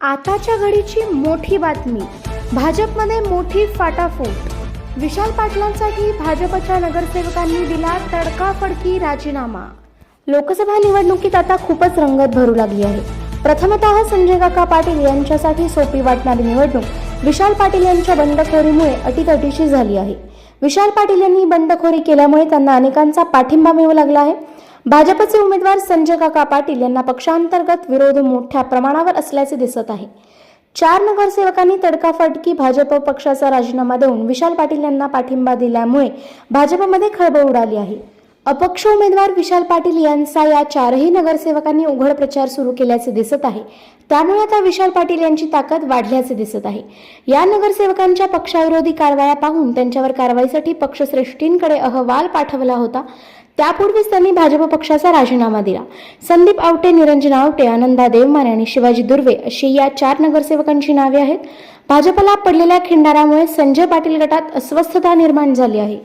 आताच्या घडीची मोठी बातमी. भाजपमध्ये मोठी फाटाफूट. विशाल पाटलांसाठी भाजपच्या नगरसेवकांनी दिला तडकाफडकी राजीनामा. लोकसभा निवडणुकीत आता खूपच रंगत भरू लागली आहे. प्रथमतः संजय काका पाटील यांच्यासाठी सोपी वाटणारी निवडणूक विशाल पाटील यांच्या बंडखोरीमुळे अटीतटीशी झाली आहे. विशाल पाटील यांनी बंडखोरी केल्यामुळे त्यांना अनेकांचा पाठिंबा मिळू लागला आहे. भाजपचे उमेदवार संजय काका पाटील यांना पक्षांतर्गत विरोध मोठ्या प्रमाणावर असल्याचे दिसत आहे. चार नगरसेवकांनी तडकाफडकी भाजप पक्षाचा राजीनामा देऊन विशाल पाटील यांना पाठिंबा दिल्यामुळे भाजपमध्ये खळबळ उडाली आहे. अपक्ष उमेदवार विशाल पाटील यांचा या चारही नगरसेवकांनी उघड प्रचार सुरू केल्याचे दिसत आहे. त्यामुळे आता विशाल पाटील यांची ताकद वाढल्याचे दिसत आहे. या नगरसेवकांच्या पक्षाविरोधी कारवाया पाहून त्यांच्यावर कारवाईसाठी पक्षश्रेष्ठींकडे अहवाल पाठवला होता. त्यापूर्वीच त्यांनी भाजप पक्षाचा राजीनामा दिला. संदीप आवटे निरंजन आवटे आनंदा देवमान आणि शिवाजी दुर्वे अशी या चार नगरसेवकांची नावे आहेत. भाजपला पडलेल्या खिंडारामुळे संजय पाटील गटात अस्वस्थता निर्माण झाली आहे.